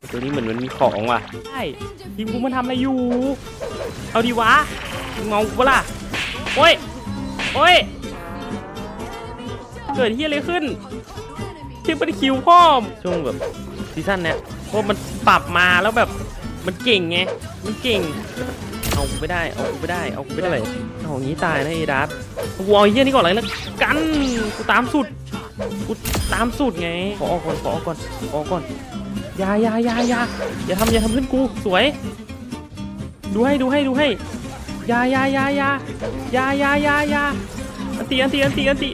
ตัวนี้เหมือนมันมีของว่ะใช่ทีมกูมันทำอะไรอยู่ เอาดีวะมึงเงากูปะล่ะโอ้ยโอ้ยเกิดที่อะไรขึ้นที่เป็นคิวพ่อมช่วงแบบซีซั่นเนี้ยเพราะมันปรับมาแล้วแบบมันเก่งไงมันเก่ง เอากูไม่ได้เอากูไม่ได้เอากูไม่ได้เอาอย่างนี้ตายนะเอดัสกูเอาไอ้เหี้ยนี่ก่อนเลยแล้วกันกูตามสุดกูตามสุดไงขอออกก่อนขอออกก่อนขอออกก่อน อย่าอย่าอย่าอย่าอย่าทำอย่าทำเพื่อนกูสวย ดูให้ดูให้ดูให้อย่าอย่าอย่าอย่าอย่าอย่าอย่าอย่าอันตีอันตีอันตีอันตี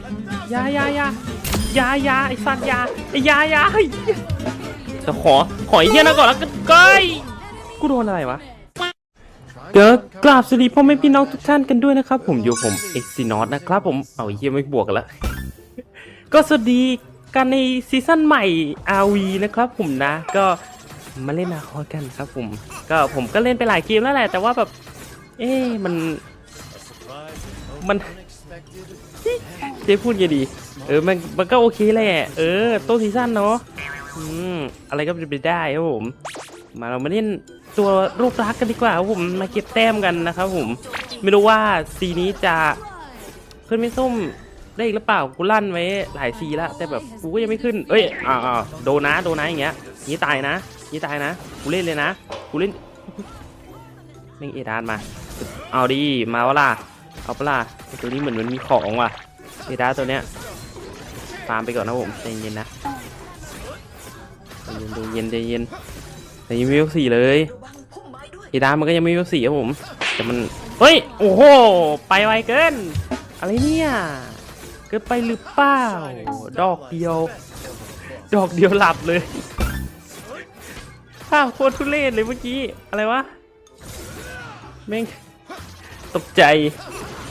อย่าอย่าอย่าอย่าอย่าไอ้สัตว์อย่าไอ้อยาอย่าเฮ้ยจะขอขอไอ้เหี้ยนะก่อนแล้วกันก้ยกูโดนอะไรวะเกิดกราบสวัสดีพ่อแม่พี่น้องทุกท่านกันด้วยนะครับ ผมอยู่ผมเอ็กซินอตนะครับ ผมเอาเยี่ยไม่บวกกันละก็สวัสดี กันในซีซั่นใหม่ RV นะครับผมนะ ก็มาเล่นนาคอกันครับผม ก็ผมก็เล่นไปหลายเกมแล้วแหละ แต่ว่าแบบ เอ๊มัน มันเจ๊พูดยังดี เออ มันมันก็โอเคแหละ เออต้นซีซั่นเนาะอืมอะไรก็เป็นไปได้ครับผม มาเรามาเล่นตัวรูปรักษณ์กันดีกว่าครับผมมาเก็บแต้มกันนะครับผม ไม่รู้ว่าซีนี้จะขึ้นไม่ส้ม ได้อีกหรือเปล่ากูลั่นไว้หลายซีแล้วแต่แบบกูก็ยังไม่ขึ้นเอ้ยอ่าอโดนนะโดนนะอย่างเงี้ยนี้ตายนะนี้ตายนะกูเล่นเลยนะกูเล่นเล่งเอดานมา เอาดีมาวะล่ะ เอาปะล่ะตัวนี้เหมือนมันมีของว่ะ เอดานตัวเนี้ยฟาร์มไปก่อนนะผมใจเย็นนะใจเย็นใจเย็นใจเย็นแต่ยังไม่มีสี่เลย เอดามันก็ยังไม่มีสี่ครับผม แต่มัน เฮ้ย โอ้โห ไปไวเกิน อะไรเนี่ย กินไปหรือเปล่า ดอกเดียว ดอกเดียวหลับเลยภาพโคตรทุเรศเลยเมื่อกี้ อะไรวะแม่งตกใจ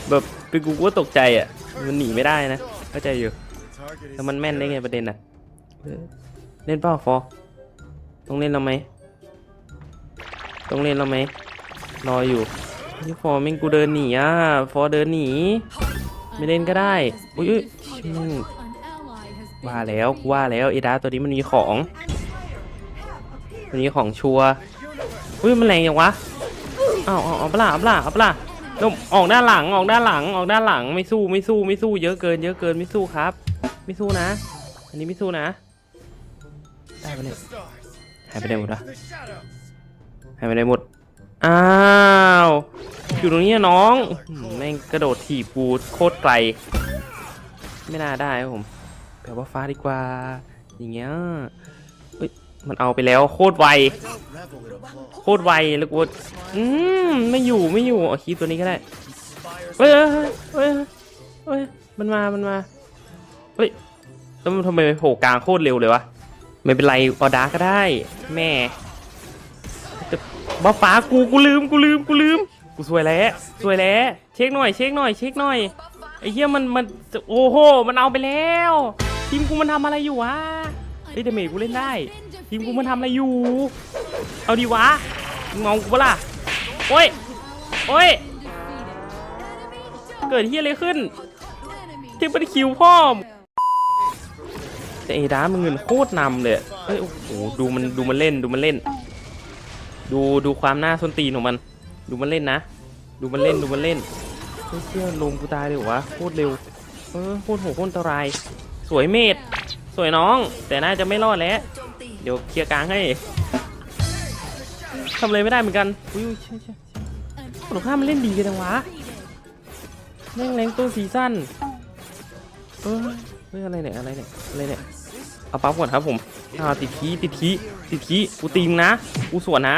แบบเป็นกูก็ตกใจอะ มันหนีไม่ได้นะ เข้าใจอยู่แต่มันแม่นได้ไงประเด็นอะเออเล่นเปล่าฟอต้องเล่นเราไหมต้องเล่นเราไหมรออยู่นี่ฟอร์แม่งกูเดินหนีอะ ฟอร์เดินหนี ไม่เล่นก็ได้อุ้ยชิงว่าแล้วว่าแล้วเอดาตัวนี้มันมีของมัวนมีของชัวร์อุ้ยมันแรงยังวะเอาเอาเอาปล่ะเอาปล่ะเอาปล่ะลมออกด้านหลังออกด้านหลังออกด้านหลังไม่สู้ไม่สู้ไม่สู้เยอะเกิน เยอะเกินไม่สู้ครับ ไม่สู้นะ อันนี้ไม่สู้นะได้ไปเนี่ยหายไปไหนหมดวะหายไปไหนหมด อ้าวอยู่ตรงนี้น้องแม่งกระโดดถีบกูโคตรไกล ไม่น่าได้ครับผมแปลว่าฟ้าดีกว่า อย่างเงี้ยเฮ้ยมันเอาไปแล้วโคตรไว โคตรไวแล้วกูอืมไม่อยู่ไม่อยู่เอาคีบตัวนี้ก็ได้เฮ้ยเฮ้ยเฮ้ยมันมามันมาเฮ้ยแล้วมันทำไมไปโผล่กลางโคตรเร็วเลยวะไม่เป็นไรออดาก็ได้ แม่ บ้าฟ้ากูกูลืมกูลืมกูลืม กูสวยแล้วสวยแล้วเช็คหน่อยเช็คหน่อยเช็คหน่อยไอ้เหี้ยมันมันโอ้โหมันเอาไปแล้วทีมกูมันทำอะไรอยู่วะเฮ้เดเมจกูเล่นได้ ทีมกูมันทำอะไรอยู่ เอาดีวะงมองกูปะล่ะโอ้ยโอ้ยเกิดที่อะไรขึ้นที่เป็นคิวพ่อมแต่เอดามันเงินโคตรนำเลยเฮ้ยโอ้โหดูมันดูมันเล่นดูมันเล่น ดูดูความหน้าส้นตีนของมัน ดูมันเล่นนะ ดูมันเล่นดูมันเล่นเฮ้ยเชื่อลงกูตายเลยวะโคตรเร็วเออโคตรโหดโคตรอันตราย สวยเมดสวยน้อง แต่น่าจะไม่รอดแล้ว เดี๋ยวเคลียร์กลางให้ทำอะไรไม่ได้เหมือนกันอุ้ยอุ้ยเชี่ยเชี่ยเชี่ยคนข้ามันเล่นดีกันจังวะแม่งแรงตัวซีซั่นเออเฮ้ยอะไรเนี่ยอะไรเนี่ยอะไรเนี่ยเอาปั๊บก่อนครับผมอ่าติดทีติดทีติดทีกูตีมนะกูสวนนะ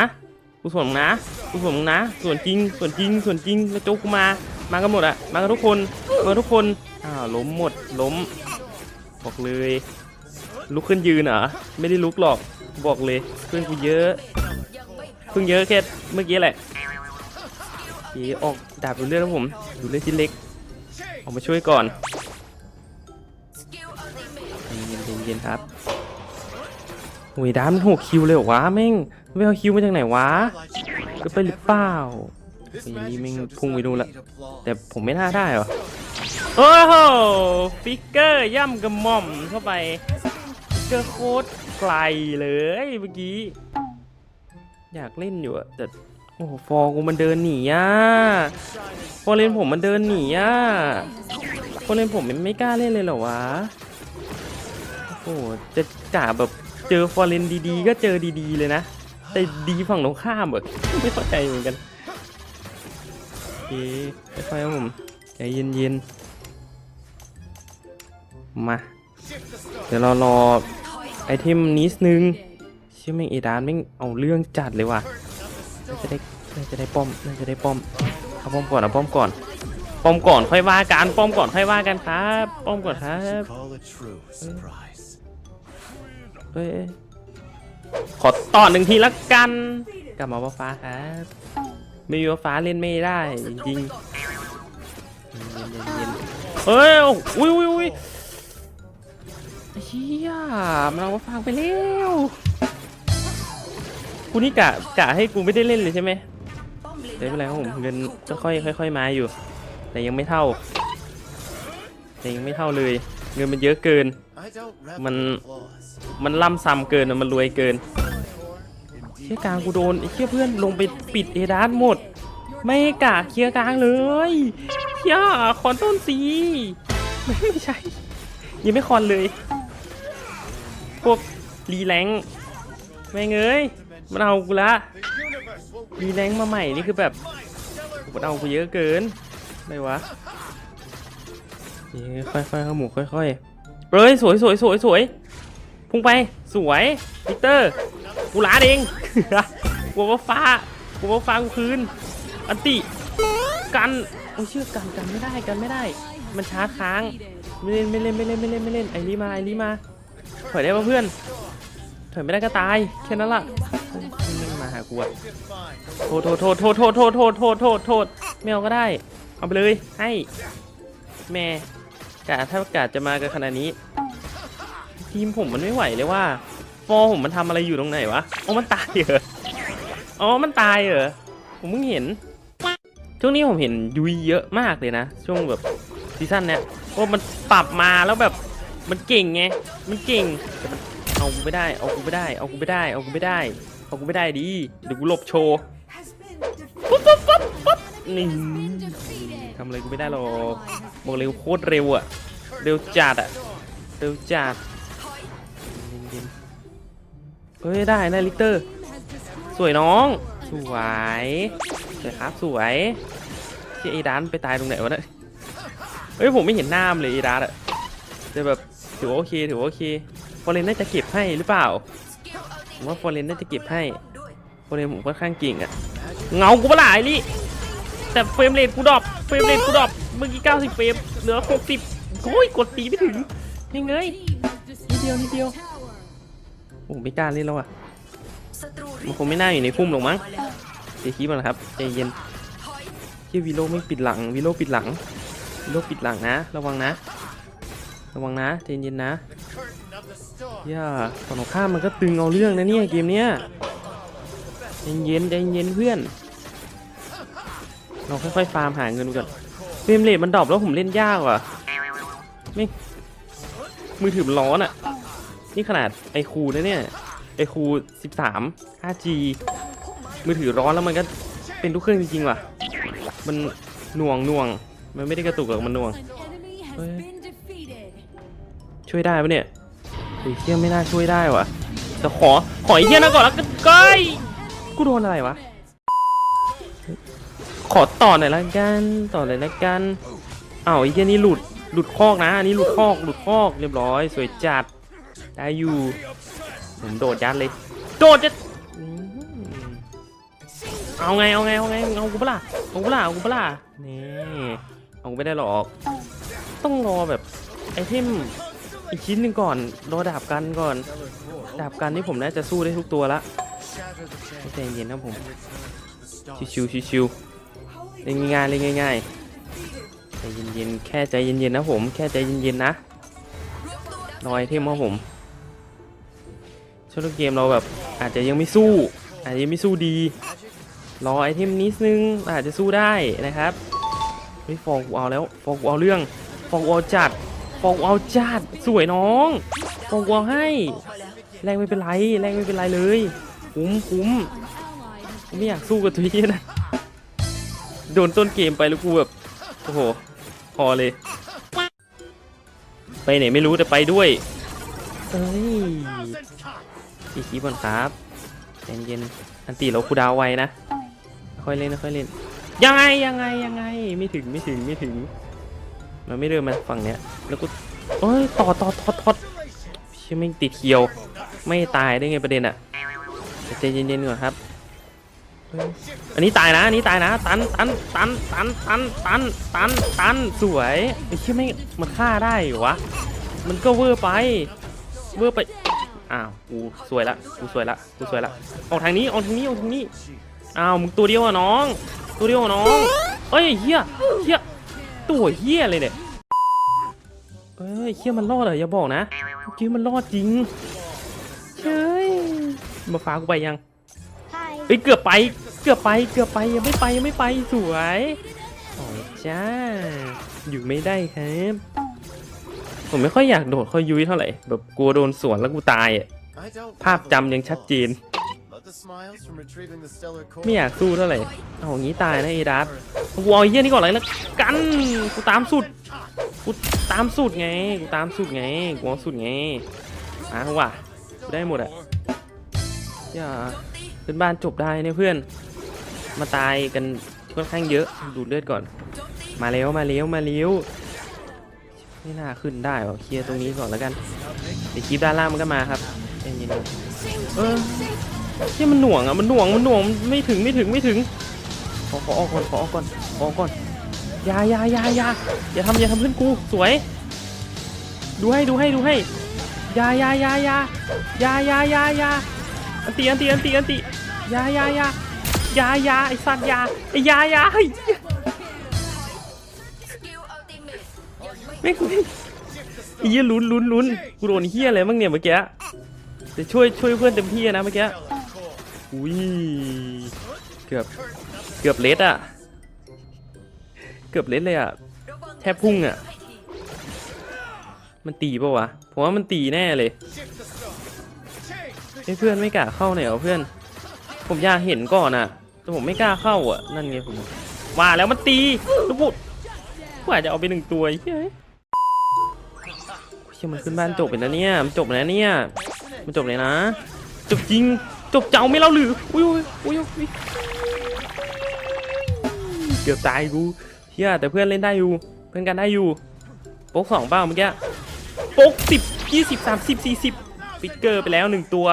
กูส่วนมึงนะกูส่วนมึงนะ ส่วนจริง ส่วนจริง ส่วนจริง แล้วโจกูมา มากันหมดอะมากันทุกคน มาทุกคน อ้าวล้มหมด ล้ม บอกเลย ลุกขึ้นยืนเหรอ ไม่ได้ลุกหรอก บอกเลย เพื่อนกูเยอะ เพิ่งเยอะแค่เมื่อกี้แหละโอเคออกดาบดูเลือดแล้วผม ดูเลือดชิ้นเล็ก ออกมาช่วยก่อน เย็นเย็นครับโอ้ยดามหกคิวเลยเหรอวะแม่ง ไม่เอาคิวมาจากไหนวะก็ไปหรือเปล่าโอ้านี้ม่งพุ่งไปดูละ แต่ผมไม่น่าได้หรอ โอ้โห ฟิกเกอร์ย่ำกระหม่อมเข้าไปฟิกเกอร์โคตรไกลเลยเมื่อกี้ อยากเล่นอยู่อะแต่โอ้โหฟอร์กูมันเดินหนีอะฟอร์เรนผมมันเดินหนีอะฟอร์เรนผมมันไม่กล้าเล่นเลยเหรอวะ โอ้โหจะกะแบบเจอฟอร์เรนดีๆ ก็เจอดีๆเลยนะ แต่ดีฝั่งตรงข้ามแบบไม่เข้าใจเหมือนกันโอเคค่อยๆครับผมใจเย็นๆมาเดี๋ยวเรารอไอเทมนิดนึงเชื่อแม่งเอดานแม่งเอาเรื่องจัดเลยว่ะน่าจะได้น่าจะได้ป้อมน่าจะได้ป้อมเอาป้อมก่อนเอาป้อมก่อนป้อมก่อนค่อยว่ากันป้อมก่อนค่อยว่ากันครับป้อมก่อนครับ Call a true surprise. เฮ้ย ขอต่อหนึ่งทีละกัน กลับมาว่าฟ้าครับ ไม่มีว่าฟ้าเล่นไม่ได้จริงๆเย็นๆๆเฮ้ยอุ้ยอุ้ยอุ้ยเฮียมันเอาว่าฟ้าไปแล้วกูนี่กะกะให้กูไม่ได้เล่นเลยใช่ไหมไม่เป็นไรครับผมเงินก็ค่อยค่อยๆมาอยู่ แต่ยังไม่เท่า แต่ยังไม่เท่าเลย เงินมันเยอะเกิน I don't revel Man- in applause. มันล่ำซ้ำเกินมันรวยเกินเชี่ยกลางกูโดนไอ้เชี่ยเพื่อนลงไปปิดเอดาร์หมด ไม่กะเคลียร์กลางเลยเชี่ยคอนต้นสีไม่ไม่ใช่ยังไม่คอนเลย พวกรีแรงค์ไม่งเอ้ยมันเอากูละรีแรงมาใหม่นี่คือแบบมันเอากูเยอะเกินอะไรวะ ค่อยๆเข้าหมูค่อยๆเฮ้ยสวยสวยสวยสวยพุ่งไปสวยวิเตอร์กูล้าดเองกลัวว่าฟ้ากลัวว่าฟ้ากูคืนอันติกันโอ้ยเชื่อกันกันไม่ได้กันไม่ได้ มันชาร์จค้างไม่เล่นไม่เล่นไม่เล่นไม่เล่นไม่เล่นไอรีมาไอรีมาถอยได้ปะเพื่อนถอยไม่ได้ก็ตายแค่นั้นล่ะไม่มาหากูอะโทษโทษโทษโทษโทษโทษโทษโทษโทษโทษไม่เอาก็ได้ เอาไปเลยให้แม่ กะถ้ากะจะมากันขนาดนี้ ทีมผมมันไม่ไหวเลยว่าฟอผมมันทำอะไรอยู่ตรงไหนวะอ๋อมันตายเหรออ๋อมันตายเหรอผมเพิ่งเห็น ช่วงนี้ผมเห็นยุยเยอะมากเลยนะ ช่วงแบบซีซั่นเนี้ยเพราะมันปรับมาแล้วแบบมันเก่งไงมันเก่งแต่มันเอากูไม่ได้เอากูไม่ได้เอากูไม่ได้เอากูไม่ได้เอากูไม่ได้ดีเดี๋ยวกูหลบโชว์ปุ๊บปุ๊บปุ๊บปุ๊บนี่ ทำอะไรกูไม่ได้หรอกบอกเร็วโคตรเร็วอะเร็วจัดอะเร็วจัดเย็นๆเฮ้ยได้นะลิกเตอร์ สวยน้อง สวยสวยครับสวยที่ไอ้ดานไปตายตรงไหนวะเนี่ยเฮ้ยผมไม่เห็นหน้ามนเลยไอ้ดานอะแต่แบบถือว่าโอเคถือว่าโอเคฟอร์เรนน่าจะเก็บให้หรือเปล่าผมว่าฟอร์เรนน่าจะเก็บให้ฟอร์เรนผมค่อนข้างเก่งอะเงากูเปะล่าไอ้ลี่ แต่เฟรมเรทกูดรอปเฟรมเรทกูดรอปเมื่อกี้90เฟรมเหลือ60โอ้ยกดตีไม่ถึงยังไงนิดเดียวนิดเดียวโอ้ไม่กล้าเล่นแล้วอะมันคงไม่น่าอยู่ในพุ่มหรอกมั้งเดี๋ยวคีบมันนะครับใจเย็นเฮียวีโร่ไม่ปิดหลังวีโร่ปิดหลังวีโร่ปิดหลังนะ ระวังนะ ระวังนะใจเย็นนะ Curtain of the storm. เฮียฝั่งตรงข้ามมันก็ตึงเอาเรื่องนะเนี่ยเกมเนี้ยใจเย็นใจเย็นเพื่อน เราค่อยๆฟาร์มหาเงินก่อนเฟรมเรทมันดรอปแล้วผมเล่นยากว่ะไม่มือถือมันร้อนอะ นี่ขนาดไอคูนะเนี่ยไอคู13 5G มือถือร้อนแล้วมันก็เป็นทุกเครื่องจริงๆว่ะ มันหน่วงหน่วง มันไม่ได้กระตุกหรอกมันหน่วง ช่วยได้ปะเนี่ยไอ้เชี่ยไม่น่าช่วยได้ว่ะแต่ขอ ขอไอ้เชี่ยนะก่อนแล้วกันก้อยกูโดนอะไรวะ อต่อหน่อยละกันต่อหน่อยละกันอ้าวไอ้เชี่ยนี่หลุดหลุดคอกนะอันนี้หลุดคอกหลุดคอกเรียบร้อย สวยจัดได้อยู่ผมโดดยัดเลย โดดจะเอาไงเอาไงเอาไงเอากูเปล่าเอากูเปล่าเอากูเปล่านี่เอากูไม่ได้หรอก ต้องรอแบบไอเทมอีกชิ้นหนึ่งก่อนรอดาบกันก่อน ดาบกันนี่ผมน่าจะสู้ได้ทุกตัวละใจเย็นนะผมชิวๆชิวๆ เล่นง่ายๆเล่นง่ายๆใจเย็นๆแค่ใจเย็นๆนะผม แค่ใจเย็นๆนะรอไอเทมครับผมช่วงเกมเราแบบอาจจะยังไม่สู้ อาจจะยังไม่สู้ดี รอไอเทมนิดนึงอาจจะสู้ได้นะครับเฮ้ยฟองกูเอาแล้วฟองกูเอาเรื่องฟองกูเอาจัดฟองกูเอาจัดสวยน้องฟองกูเอาให้ แรงไม่เป็นไรแรงไม่เป็นไรเลยคุ้มคุ้มไม่อยากสู้กับตัวนี้นะ โดนต้นเกมไปแล้วกูแบบ โอ้โห พอเลย ไปไหนไม่รู้แต่ไปด้วยเอ้ย Thousand cuts. อีกคีบอนครับเย็นเย็นอันตีเราคูดาวไวนะ ค่อยเล่นค่อยเล่น ยังไงยังไงยังไง ไม่ถึงไม่ถึงไม่ถึง มันไม่เดินมาฝั่งเนี้ย แล้วกูโอ้ยต่อต่อต่อต่อเชื่อไม่งติดเคียว ไม่ตายได้ไงประเด็นอะใจเย็นๆก่อนครับ อันนี้ตายนะอันนี้ตายนะ ตันตันตันตันตันตันตันตันสวยไอ้เชื่ไม่มันฆ่าได้เหรอวะมันก็เวอร์ไป เวอร์ไปอ้าวกูสวยละกูสวยละกูสวยละออกทางนี้ออกทางนี้ออกทางนี้อ้าวมึงตัวเดียวอะน้อง ตัวเดียวอะน้องเอ้ยเฮียเฮียตัวเฮียเลยเนี่ยเอ้ยเฮียมันรอดเหรออย่าบอกนะเมื่อกี้มันรอดจริงเฮ้ยมาฟ้ากูไปยัง เอ้ยเกือบไป เกือบไป เกือบไปยังไม่ไปยังไม่ไปสวยโอ้จ้า อยู่ไม่ได้ครับ ผมไม่ค่อยอยากโดดเข้ายุ้ยเท่าไหร่ แบบกลัวโดนสวนแล้วกูตายอะ ภาพจำยังชัดเจน ไม่อยากสู้เท่าไหร่ เอาอย่างนี้ตายนะเอดัสกูเอาไอ้เหี้ยนี่ก่อนเลยแล้วกัน กูตามสุด กูตามสุดไง กูตามสุดไง กูเอาสุดไงมาว่ะกูได้หมดอะอย่า เพื่อนบ้านจบได้เนี่ยเพื่อน มาตายกันค่อนข้างเยอะดูดเลือดก่อน มาเร็วมาเร็วมาเร็วไม่น่าขึ้นได้หรอเคลียร์ตรงนี้ก่อนแล้วกันเดี๋ยวคลิปด้านล่างมันก็มาครับใจเย็นเออที่มันหน่วงอะมันหน่วงมันหน่วงมันไม่ถึงไม่ถึงไม่ถึงขอขอออกก่อนขอออกก่อนขอออกก่อนยายายายาอย่าทำอย่าทำเพื่อนกูสวย ดูให้ดูให้ดูให้อยายายายายายายายา อันตีอันตีอันตีอันตียายายายายาไอ้สัตว์ยาไอ้ยายาเฮ้ยไม่ไม่ไอ้เหี้ยลุ้นลุ้นลุ้นกูโดนเหี้ยอะไรบ้างเนี่ยเมื่อกี้จะช่วยช่วยเพื่อนเต็มที่นะเมื่อกี้อุ้ยเกือบเกือบเลสอะเกือบเลสเลยอะแทบพุ่งอะมันตีปะวะผมว่ามันตีแน่เลย เฮ้เพื่อนไม่กล้าเข้าหน่อยเหรอเพื่อน ผมอยากเห็นก่อนอะแต่ผมไม่กล้าเข้าอะ นั่นไงผมว่าแล้วมันตีลูกบุดกว่าจะเอาไปหนึ่งตัวเฮ้ยเชี่ยมันขึ้นบ้านจบไปแล้วเนี่ย มันจบแล้วเนี่ย มันจบเลยนะ จบจริง จบเจ้าไม่เล่าหรือ อุ้ยอุ้ยอุ้ยเกือบตายกูเฮียแต่เพื่อนเล่นได้อยู่ เพื่อนกันได้อยู่ โป๊กสองเปล่าเมื่อกี้ โป๊กสิบยี่สิบสามสิบสี่สิบฟิกเกอร์ไปแล้วหนึ่งตัว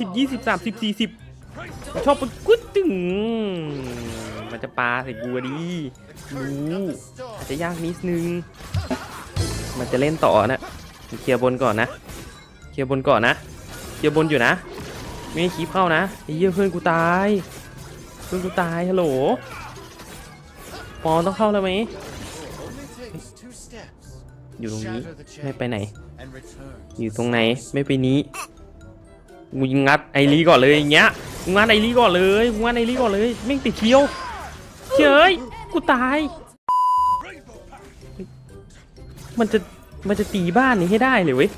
สิบยี่สิบสามสิบสี่สิบชอบไปกุ๊ดตึงมันจะปลาใส่กูอะดิรู้อาจจะยากนิดนึง มันจะเล่นต่อนะเคลียร์บนก่อนนะ เคลียร์บนก่อนนะ เคลียร์บนอยู่นะ ไม่ให้คีบเข้านะไอ้เหี้ยเพื่อนกูตาย เพื่อนกูตายฮัลโหลปอนต้องเข้าแล้วไหมอยู่ตรงนี้ไม่ไปไหน อยู่ตรงไหนไม่ไปนี้ กูงัดไอรีก่อนเลยอย่างเงี้ยกูงัดไอรีก่อนเลยกูงัดไอรีก่อนเลยแม่งติดเคี้ยวเฉยกูตาย มันจะมันจะตีบ้านนี้ให้ได้เลยเว้ย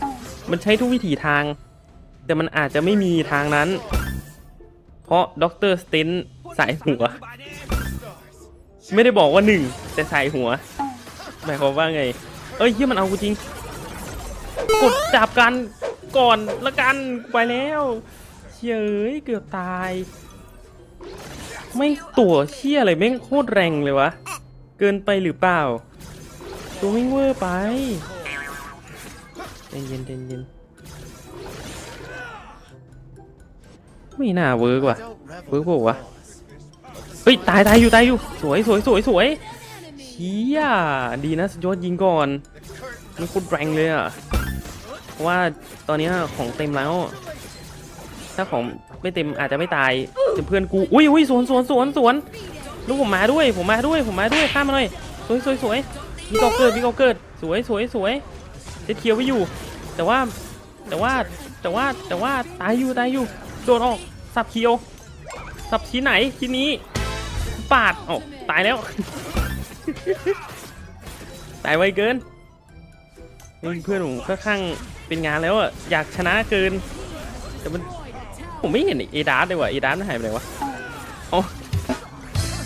มันใช้ทุกวิถีทาง แต่มันอาจจะไม่มีทางนั้น เพราะด็อกเตอร์สเตนสายหัว ไม่ได้บอกว่าหนึ่งแต่สายหัว หมายความว่าไง เอ้ยเฮียมันเอากูจริง กดจับกัน ก่อนละกันไปแล้วเชี่ยเกือบตาย ไม่ตัวเชี่ยอะไรแม่งโคตรแรงเลยวะ เกินไปหรือเปล่า ตัวไม่งเวอร์ไปใจเย็นใจเย็นไม่น่าเวิร์กว่ะ Don't revel Bước in bộ à? loss. เฮ้ยตายตายอยู่ตายอยู่สวยสวยสวยสวยเชี่ยดีนะยอดยิงก่อนมันโคตรแรงเลยอะ ราะว่าตอนนี้ของเต็มแล้ว ถ้าของไม่เต็มอาจจะไม่ตายเพื่อนกูอุ้ยอุ้ยสวนสวนสวนสวนลูกผมมาด้วยผมมาด้วยผมมาด้วยข้ามมาหน่อยสวยสวยสวยมีกอเกิดมีกอเกิดสวยสวยสวยเจ็ดเคียวไว้อยู่ แต่ว่าแต่ว่าแต่ว่าแต่ว่าตายอยู่ตายอยู่โดนออกสับเคียวสับชิ้นไหนชิ้นนี้ปาดออกตายแล้วตายไวเกินเพื่อนผมค่อนข้าง เป็นงานแล้วอะอยากชนะเกิน แต่มันผมไม่เห็นเอดาร์เลยว่ะเอดาร์มันหายไปไหนวะเอ๋อ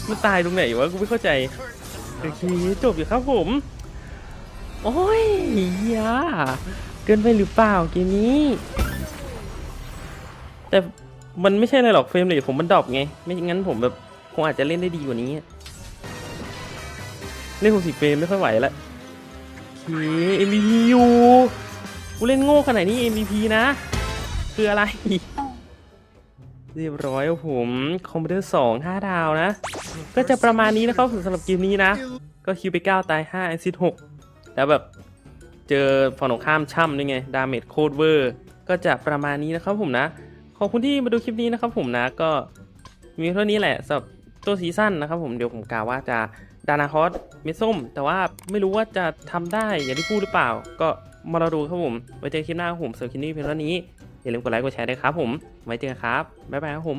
มันตายตรงไหนวะกูไม่เข้าใจโอเคจบอยู่ครับผม โอ้ยเฮียเกินไปหรือเปล่าเกมนี้ แต่มันไม่ใช่อะไรหรอกเฟรมเลยผมมันดรอปไง ไม่งั้นผมแบบคงอาจจะเล่นได้ดีกว่านี้เล่น60เฟรมไม่ค่อยไหวละโอเค MVP อยู่ กูเล่นโง่ขนาดนี้ MVP นะ คืออะไร เรียบร้อยครับผม คอมพิวเตอร์2 5ดาวนะ ก็จะประมาณนี้นะครับสำหรับเกมนี้นะ ก็คิวไป9ตาย5แอซิด6แล้วแบบเจอฝั่งตรงข้ามช่ำด้วยไง ดาเมจโคตรเวอร์ ก็จะประมาณนี้นะครับผมนะ ขอบคุณที่มาดูคลิปนี้นะครับผมนะ ก็มีเท่านี้แหละสำหรับตัวซีซั่นนะครับผมเดี๋ยวผมกล่าวว่าจะดานาคอสเมส้ม แต่ว่าไม่รู้ว่าจะทำได้อย่างที่พูดหรือเปล่า ก็ มาราดูครับผม ไว้เจอคลิปหน้าผมเซอร์คินี่เพียงเท่านี้ อย่าลืมกดไลค์กดแชร์ด้วยครับผม ไว้เจอกันครับ บ๊ายบายครับผม